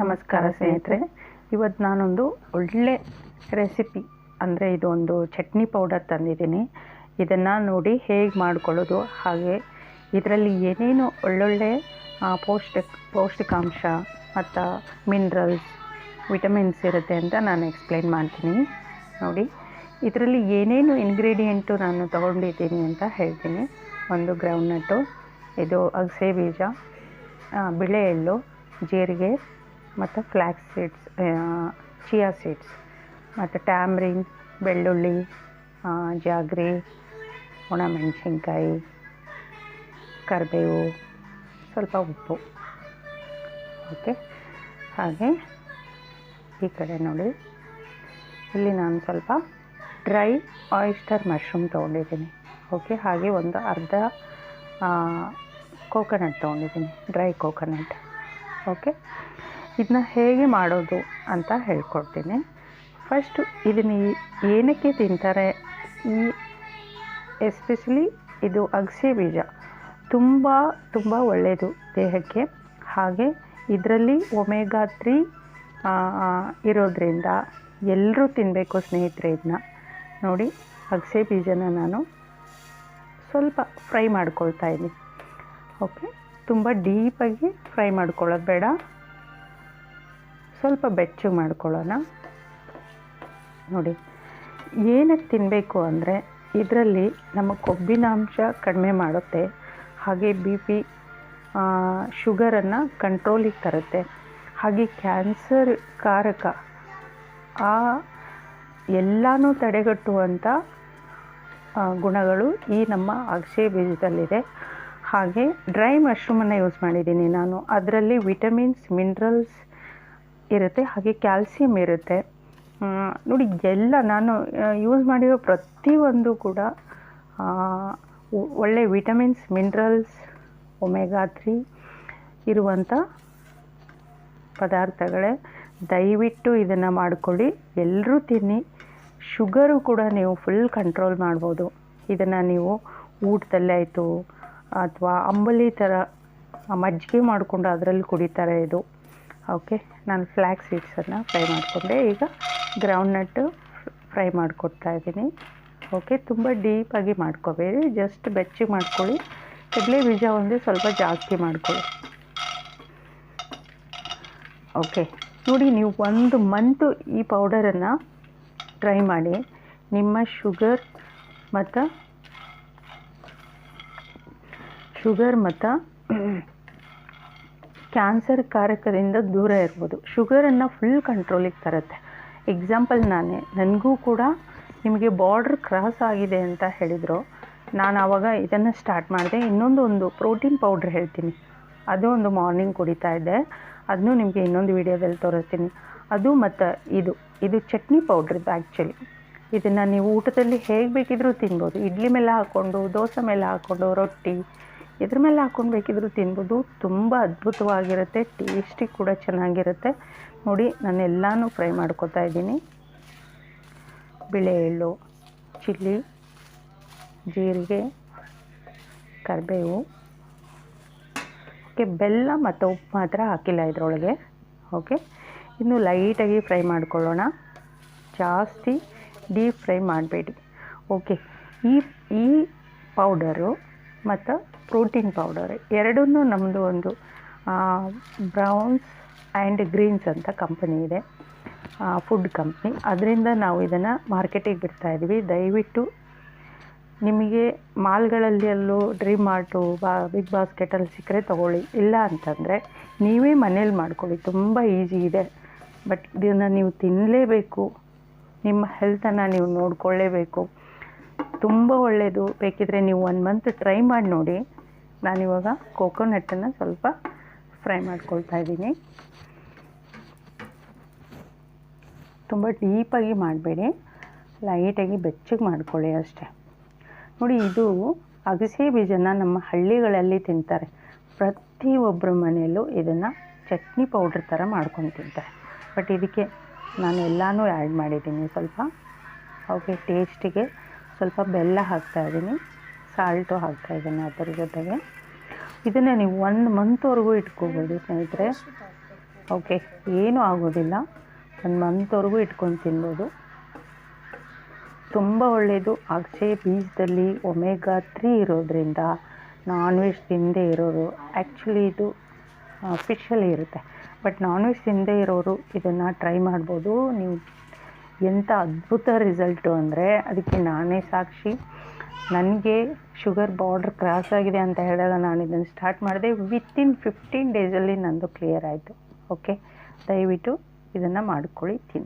ನಮಸ್ಕಾರ ಸ್ನೇಹಿತರೆ. ಇವತ್ತು ನಾನೊಂದು ಒಳ್ಳೆ ರೆಸಿಪಿ ಅಂದರೆ ಇದೊಂದು ಚಟ್ನಿ ಪೌಡರ್ ತಂದಿದ್ದೀನಿ. ಇದನ್ನು ನೋಡಿ ಹೇಗೆ ಮಾಡ್ಕೊಳ್ಳೋದು, ಹಾಗೆ ಇದರಲ್ಲಿ ಏನೇನು ಒಳ್ಳೊಳ್ಳೆ ಪೌಷ್ಟಿಕ, ಪೌಷ್ಟಿಕಾಂಶ ಮತ್ತು ಮಿನರಲ್ಸ್ ವಿಟಮಿನ್ಸ್ ಇರುತ್ತೆ ಅಂತ ನಾನು ಎಕ್ಸ್ಪ್ಲೈನ್ ಮಾಡ್ತೀನಿ. ನೋಡಿ, ಇದರಲ್ಲಿ ಏನೇನು ಇಂಗ್ರೀಡಿಯೆಂಟು ನಾನು ತಗೊಂಡಿದ್ದೀನಿ ಅಂತ ಹೇಳ್ತೀನಿ. ಒಂದು ಗ್ರೌಂಡ್ನಟ್ಟು ಇದು ಅಗಸೆ ಬೀಜ ಬಿಳೆ ಎಳ್ಳು ಜೀರಿಗೆ ಮತ್ತು ಫ್ಲ್ಯಾಕ್ಸ್ ಸೀಡ್ಸ್ ಚಿಯಾ ಸೀಡ್ಸ್ ಮತ್ತು ಟ್ಯಾಮ್ರಿನ್ ಬೆಳ್ಳುಳ್ಳಿ ಜಾಗ್ರಿ, ಒಣಮೆಣಸಿನ್ಕಾಯಿ, ಕರಿಬೇವು, ಸ್ವಲ್ಪ ಉಪ್ಪು. ಓಕೆ ಹಾಗೆ ಈ ಕಡೆ ನೋಡಿ. ಇಲ್ಲಿ ನಾನು ಸ್ವಲ್ಪ ಡ್ರೈ ಆಯಿಸ್ಟರ್ ಮಶ್ರೂಮ್ ತೊಗೊಂಡಿದ್ದೀನಿ. ಓಕೆ ಹಾಗೆ ಒಂದು ಅರ್ಧ ಕೋಕೋನಟ್ ತೊಗೊಂಡಿದ್ದೀನಿ. ಡ್ರೈ ಕೋಕೋನಟ್ ಓಕೆ ಇದನ್ನ ಹೇಗೆ ಮಾಡೋದು ಅಂತ ಹೇಳ್ಕೊಡ್ತೀನಿ. ಫಸ್ಟು ಇದನ್ನ ಏನಕ್ಕೆ ತಿಂತಾರೆ? ಈ ಎಸ್ಪೆಷಲಿ ಇದು ಅಗಸೆ ಬೀಜ. ತುಂಬ ತುಂಬ ಒಳ್ಳೆಯದು ದೇಹಕ್ಕೆ. ಹಾಗೆ ಇದರಲ್ಲಿ ಒಮೆಗಾ ತ್ರೀ ಇರೋದ್ರಿಂದ ಎಲ್ಲರೂ ತಿನ್ನಬೇಕು ಸ್ನೇಹಿತರೆ ಇದನ್ನ ನೋಡಿ, ಅಗಸೆ ಬೀಜನ ನಾನು ಸ್ವಲ್ಪ ಫ್ರೈ ಮಾಡ್ಕೊಳ್ತಾ ಇದ್ದೀನಿ ಓಕೆ ತುಂಬ ಡೀಪಾಗಿ ಫ್ರೈ ಮಾಡ್ಕೊಳ್ಳೋದು ಬೇಡ. ಸ್ವಲ್ಪ ಬೆಚ್ಚಗೆ ಮಾಡ್ಕೊಳ್ಳೋಣ. ನೋಡಿ, ಏನಕ್ಕೆ ತಿನ್ನಬೇಕು ಅಂದರೆ ಇದರಲ್ಲಿ ನಮ್ಮ ಕೊಬ್ಬಿನಾಂಶ ಕಡಿಮೆ ಮಾಡುತ್ತೆ. ಹಾಗೆ ಬಿ ಪಿ ಶುಗರನ್ನು ಕಂಟ್ರೋಲಿಗೆ ತರುತ್ತೆ. ಹಾಗೆ ಕ್ಯಾನ್ಸರ್ ಕಾರಕ, ಆ ಎಲ್ಲನೂ ತಡೆಗಟ್ಟುವಂಥ ಗುಣಗಳು ಈ ನಮ್ಮ ಅಗಸೆ ಬೀಜದಲ್ಲಿದೆ. ಹಾಗೆ ಡ್ರೈ ಮಶ್ರೂಮನ್ನು ಯೂಸ್ ಮಾಡಿದ್ದೀನಿ ನಾನು. ಅದರಲ್ಲಿ ವಿಟಮಿನ್ಸ್, ಮಿನರಲ್ಸ್ ಇರುತ್ತೆ, ಹಾಗೆ ಕ್ಯಾಲ್ಸಿಯಂ ಇರುತ್ತೆ. ನೋಡಿ ಎಲ್ಲ ನಾನು ಯೂಸ್ ಮಾಡಿರೋ ಪ್ರತಿಯೊಂದು ಕೂಡ ಒಳ್ಳೆ ವಿಟಮಿನ್ಸ್ ಮಿನರಲ್ಸ್ ಒಮೆಗಾ ತ್ರೀ ಇರುವಂಥ ಪದಾರ್ಥಗಳೇ. ದಯವಿಟ್ಟು ಇದನ್ನು ಮಾಡ್ಕೊಳ್ಳಿ. ಎಲ್ಲರೂ ತಿನ್ನಿ. ಶುಗರು ಕೂಡ ನೀವು ಫುಲ್ ಕಂಟ್ರೋಲ್ ಮಾಡ್ಬೋದು. ಇದನ್ನು ನೀವು ಊಟದಲ್ಲೇ ಆಯಿತು, ಅಥವಾ ಅಂಬಲಿ ಥರ ಮಜ್ಜಿಗೆ ಮಾಡಿಕೊಂಡು ಅದರಲ್ಲಿ ಕುಡಿತಾರೆ ಇದು. ಓಕೆ, ನಾನು ಫ್ಲ್ಯಾಕ್ ಸೀಡ್ಸನ್ನು ಫ್ರೈ ಮಾಡಿಕೊಂಡೆ. ಈಗ ಗ್ರೌಂಡ್ನಟ್ಟು ಫ್ರೈ ಮಾಡಿಕೊಡ್ತಾ ಇದ್ದೀನಿ. ಓಕೆ, ತುಂಬ ಡೀಪಾಗಿ ಮಾಡ್ಕೋಬೇಡಿ. ಜಸ್ಟ್ ಬೆಚ್ಚಗೆ ಮಾಡ್ಕೊಳ್ಳಿ. ಕಡಲೆ ಬೀಜ ಒಂದು ಸ್ವಲ್ಪ ಜಾಸ್ತಿ ಮಾಡ್ಕೊಳ್ಳಿ. ಓಕೆ, ನೋಡಿ ನೀವು ಒಂದು ಮಂತು ಈ ಪೌಡರನ್ನು ಟ್ರೈ ಮಾಡಿ. ನಿಮ್ಮ ಶುಗರ್ ಮತ್ತು ಶುಗರ್ ಮತ್ತು ಕ್ಯಾನ್ಸರ್ ಕಾರಕದಿಂದ ದೂರ ಇರ್ಬೋದು. ಶುಗರನ್ನು ಫುಲ್ ಕಂಟ್ರೋಲಿಗೆ ತರುತ್ತೆ. ಎಕ್ಸಾಂಪಲ್ ನಾನೇ. ನನಗೂ ಕೂಡ ನಿಮಗೆ ಬಾರ್ಡ್ರ್ ಕ್ರಾಸ್ ಆಗಿದೆ ಅಂತ ಹೇಳಿದರು. ನಾನು ಆವಾಗ ಇದನ್ನು ಸ್ಟಾರ್ಟ್ ಮಾಡಿದೆ. ಇನ್ನೊಂದು ಒಂದು ಪ್ರೋಟೀನ್ ಪೌಡ್ರ್ ಹೇಳ್ತೀನಿ. ಅದು ಒಂದು ಮಾರ್ನಿಂಗ್ ಕುಡಿತಾ ಇದ್ದೆ. ಅದನ್ನೂ ನಿಮಗೆ ಇನ್ನೊಂದು ವೀಡಿಯೋದಲ್ಲಿ ತೋರಿಸ್ತೀನಿ. ಅದು ಮತ್ತು ಇದು. ಇದು ಚಟ್ನಿ ಪೌಡ್ರ್ ಇದು ಆ್ಯಕ್ಚುಲಿ ಇದನ್ನು ನೀವು ಊಟದಲ್ಲಿ ಹೇಗೆ ಬೇಕಿದ್ರೂ ತಿನ್ಬೋದು. ಇಡ್ಲಿ ಮೇಲೆ ಹಾಕ್ಕೊಂಡು ದೋಸೆ ಮೇಲೆ ಹಾಕ್ಕೊಂಡು ರೊಟ್ಟಿ ಇದ್ರ ಮೇಲೆ ಹಾಕೊಂಡು ಬೇಕಿದ್ರೂ ತಿನ್ಬೋದು. ತುಂಬ ಅದ್ಭುತವಾಗಿರುತ್ತೆ. ಟೇಸ್ಟಿ ಕೂಡ ಚೆನ್ನಾಗಿರುತ್ತೆ. ನೋಡಿ, ನಾನು ಎಲ್ಲನೂ ಫ್ರೈ ಮಾಡ್ಕೊತಾ ಇದ್ದೀನಿ. ಬಿಳೆ ಎಳ್ಳು ಚಿಲ್ಲಿ, ಜೀರಿಗೆ, ಕರಿಬೇವು. ಓಕೆ ಬೆಲ್ಲ ಮತ್ತು ಉಪ್ಪು ಮಾತ್ರ ಹಾಕಿಲ್ಲ ಇದರೊಳಗೆ. ಓಕೆ ಇನ್ನು ಲೈಟಾಗಿ ಫ್ರೈ ಮಾಡ್ಕೊಳ್ಳೋಣ. ಜಾಸ್ತಿ ಡೀಪ್ ಫ್ರೈ ಮಾಡಬೇಡಿ. ಓಕೆ ಈ ಈ ಪೌಡರು ಮತ್ತು ಪ್ರೋಟೀನ್ ಪೌಡರ್. ಎರಡನ್ನೂ ನಮ್ಮದು ಒಂದು ಬ್ರೌನ್ಸ್ ಆ್ಯಂಡ್ ಗ್ರೀನ್ಸ್ ಅಂತ ಕಂಪನಿ ಇದೆ. Food company. ಅದರಿಂದ ನಾವು ಇದನ್ನು ಮಾರ್ಕೆಟಿಗೆ ಬಿಡ್ತಾ ಇದ್ವಿ ದಯವಿಟ್ಟು ನಿಮಗೆ ಮಾಲ್ಗಳಲ್ಲಿ ಅಲ್ಲೂ ಡ್ರೀಮ್ ಮಾರ್ಟು ಬಾ, ಬಿಗ್ ಬಾಸ್ಕೆಟಲ್ಲಿ ಸಿಕ್ಕರೆ ತೊಗೊಳ್ಳಿ. ಇಲ್ಲ ಅಂತಂದರೆ ನೀವೇ ಮನೇಲಿ ಮಾಡ್ಕೊಳ್ಳಿ. ತುಂಬ ಈಸಿ ಇದೆ. ಬಟ್ ಇದನ್ನು ನೀವು ತಿನ್ನಲೇಬೇಕು. ನಿಮ್ಮ ಹೆಲ್ತನ್ನು ನೀವು ನೋಡ್ಕೊಳ್ಳೇಬೇಕು. ತುಂಬ ಒಳ್ಳೆಯದು ಬೇಕಿದ್ರೆ ನೀವು ಒನ್ ಮಂತ್ ಟ್ರೈ ಮಾಡಿ ನೋಡಿ. ನಾನಿವಾಗ ಕೋಕೋನಟ್ಟನ್ನು ಸ್ವಲ್ಪ ಫ್ರೈ ಮಾಡ್ಕೊಳ್ತಾ ಇದ್ದೀನಿ. ತುಂಬ ಡೀಪಾಗಿ ಮಾಡಬೇಡಿ. ಲೈಟಾಗಿ ಬೆಚ್ಚಗೆ ಮಾಡ್ಕೊಳ್ಳಿ ಅಷ್ಟೇ. ನೋಡಿ, ಇದು ಅಗಸೆ ಬೀಜನ ನಮ್ಮ ಹಳ್ಳಿಗಳಲ್ಲಿ ತಿಂತಾರೆ. ಪ್ರತಿಯೊಬ್ಬರ ಮನೆಯಲ್ಲೂ ಇದನ್ನು ಚಟ್ನಿ ಪೌಡ್ರ್ ಥರ ಮಾಡ್ಕೊಂಡು ತಿಂತಾರೆ. ಬಟ್ ಇದಕ್ಕೆ ನಾನು ಎಲ್ಲನೂ ಆ್ಯಡ್ ಮಾಡಿದ್ದೀನಿ ಸ್ವಲ್ಪ. ಓಕೆ ಟೇಸ್ಟಿಗೆ ಸ್ವಲ್ಪ ಬೆಲ್ಲ ಹಾಕ್ತಾ ಇದ್ದೀನಿ. ಸಾಲ್ಟು ಹಾಕ್ತಾ ಇದ್ದೀನಿ ಅದರ ಜೊತೆಗೆ. ಇದನ್ನು ನೀವು ಒಂದು ಮಂತ್ವರೆಗೂ ಇಟ್ಕೋಬೋದು ಸ್ನೇಹಿತರೆ. ಓಕೆ ಏನೂ ಆಗೋದಿಲ್ಲ. ಒಂದು ಮಂತ್ವರೆಗೂ ಇಟ್ಕೊಂಡು ತಿನ್ಬೋದು. ತುಂಬ ಒಳ್ಳೆಯದು ಅಕ್ಷಯ ಬೀಜದಲ್ಲಿ ಒಮೆಗಾ ತ್ರೀ ಇರೋದ್ರಿಂದ ನಾನ್ ವೆಜ್ ತಿಂದೇ ಇರೋರು ಆ್ಯಕ್ಚುಲಿ ಇದು ಫಿಶಲ್ಲಿ ಇರುತ್ತೆ. ಬಟ್ ನಾನ್ ವೆಜ್ ತಿಂದೇ ಇರೋರು ಇದನ್ನು ಟ್ರೈ ಮಾಡ್ಬೋದು. ನೀವು ಎಂಥ ಅದ್ಭುತ ರಿಸಲ್ಟು ಅಂದರೆ ಅದಕ್ಕೆ ನಾನೇ ಸಾಕ್ಷಿ. ನನಗೆ ಶುಗರ್ ಬಾರ್ಡ್ರ್ ಕ್ರಾಸ್ ಆಗಿದೆ ಅಂತ ಹೇಳಿದಾಗ ನಾನು ಇದನ್ನು ಸ್ಟಾರ್ಟ್ ಮಾಡಿದೆ. ವಿತಿನ್ ಫಿಫ್ಟೀನ್ ಡೇಸಲ್ಲಿ ನನ್ನದು ಕ್ಲಿಯರ್ ಆಯಿತು. ಓಕೆ ದಯವಿಟ್ಟು ಇದನ್ನು ಮಾಡ್ಕೊಳ್ಳಿ, ತಿನ್ನಿ.